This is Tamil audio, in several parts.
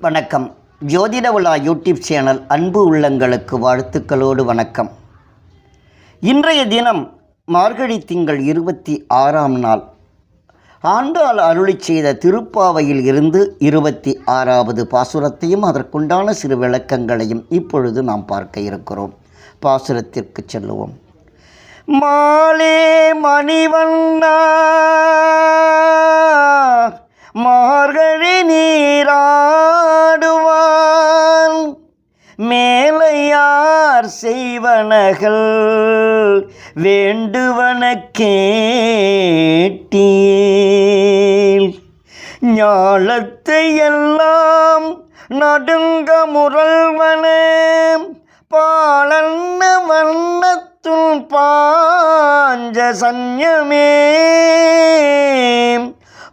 வணக்கம். ஜோதிட விழா யூடியூப் சேனல் அன்பு உள்ளங்களுக்கு வாழ்த்துக்களோடு வணக்கம். இன்றைய தினம் மார்கழி திங்கள் இருபத்தி ஆறாம் நாள். ஆண்டாள் அருளி செய்த திருப்பாவையில் இருந்து இருபத்தி ஆறாவது பாசுரத்தையும் அதற்குண்டான சிறு விளக்கங்களையும் இப்பொழுது நாம் பார்க்க இருக்கிறோம். பாசுரத்திற்கு செல்லுவோம். மாலே மணிவண்ணா மார்கழி நீரா மேலையார் செய்வனகள் வேண்டுவன கேட்டீல் ஞாலத்தை எல்லாம் நடுங்க முரல்வன பாலன்ன வண்ணத்துள் பாஞ்ச சன்யமே.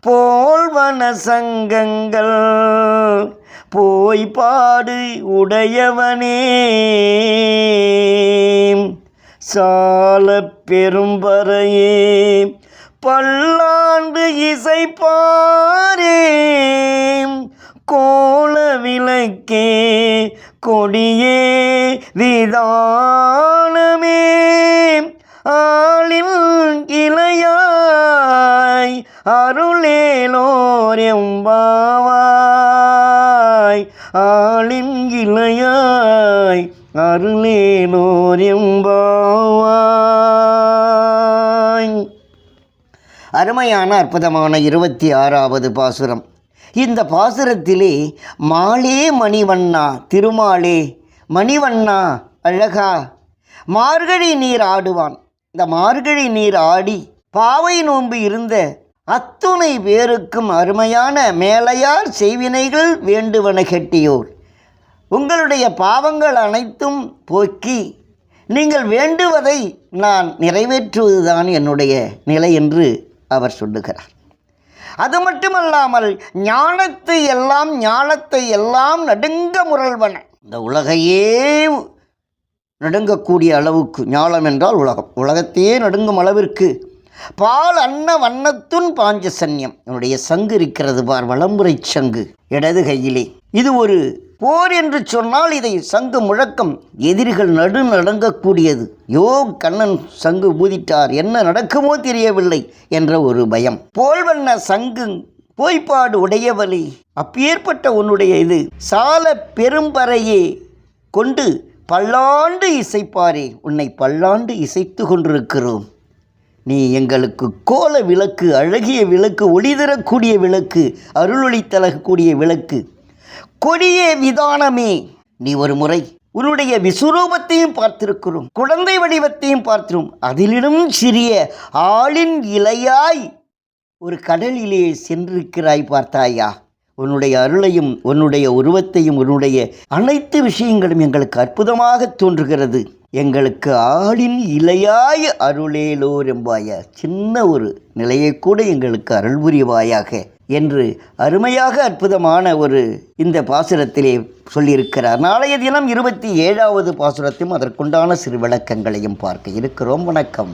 போல்வன சங்கங்கள் போய் பாடு உடையவனே. சால பெரும்பறையே பல்லாண்டு இசைப்பாரே. கோல விளக்கே கொடியே விதானமே. ஆளில் இளையாய் அருளேலோர் எம்பாவாய் ஆளின் இளையாய் அருளேனோர் எம்பாவாய் அருமையான அற்புதமான இருபத்தி ஆறாவது பாசுரம். இந்த பாசுரத்திலே மாலே மணிவண்ணா திருமாலே மணிவண்ணா அழகா. மார்கழி நீர் ஆடுவான். இந்த மார்கழி நீர் ஆடி பாவை நோன்பு இருந்த அத்துணை பேருக்கும் அருமையான மேலையார் செய்வினைகள் வேண்டுவன கெட்டியோர். உங்களுடைய பாவங்கள் அனைத்தும் போக்கி நீங்கள் வேண்டுவதை நான் நிறைவேற்றுவதுதான் என்னுடைய நிலை என்று அவர் சொல்லுகிறார். அது மட்டுமல்லாமல் ஞானத்தை எல்லாம் ஞானத்தை எல்லாம் நடுங்க முரல்வன இந்த உலகையே நடுங்கக்கூடிய அளவுக்கு ஞானம் என்றால் உலகம். உலகத்தையே நடுங்கும் அளவிற்கு பால் அன்ன வண்ணத்துன் பாஞ்ச சன்னியம் என்னுடைய சங்கு இருக்கிறது பார் வலம்புரை சங்கு இடது கையிலே. இது ஒரு போர் என்று சொன்னால் இதை சங்கு முழக்கம். எதிரிகள் நடு நடங்கக்கூடியது. யோ கண்ணன் சங்கு ஊதிட்டார். என்ன நடக்குமோ தெரியவில்லை என்ற ஒரு பயம். போல் வண்ண சங்கு போய்ப்பாடு உடையவலி அப்பேற்பட்ட உன்னுடைய இது சால பெரும்பறையே கொண்டு பல்லாண்டு இசைப்பாரே. உன்னை பல்லாண்டு இசைத்து கொண்டிருக்கிறோம். நீ எங்களுக்கு கோல விளக்கு அழகிய விளக்கு ஒளி தரக்கூடிய விளக்கு அருளொளி தலகக்கூடிய விளக்கு. கொடிய விதானமே நீ ஒரு முறை உன்னுடைய விஸ்வரூபத்தையும் பார்த்திருக்கிறோம் குழந்தை வடிவத்தையும் பார்த்திரும். அதிலும் சிறிய ஆளின் இலையாய் ஒரு கடலிலே சென்றிருக்கிறாய் பார்த்தாயா? உன்னுடைய அருளையும் உன்னுடைய உருவத்தையும் உன்னுடைய அனைத்து விஷயங்களும் எங்களுக்கு அற்புதமாக தோன்றுகிறது. எங்களுக்கு ஆளின் இலையாய் அருளேலோர் எம்பாய சின்ன ஒரு நிலையை கூட எங்களுக்கு அருள் புரிவாயாக என்று அருமையாக அற்புதமான ஒரு இந்த பாசுரத்திலே சொல்லியிருக்கிறார். நாளைய தினம் இருபத்தி ஏழாவது பாசுரத்தையும் அதற்குண்டான சிறு விளக்கங்களையும் பார்க்க இருக்கிறோம். வணக்கம்.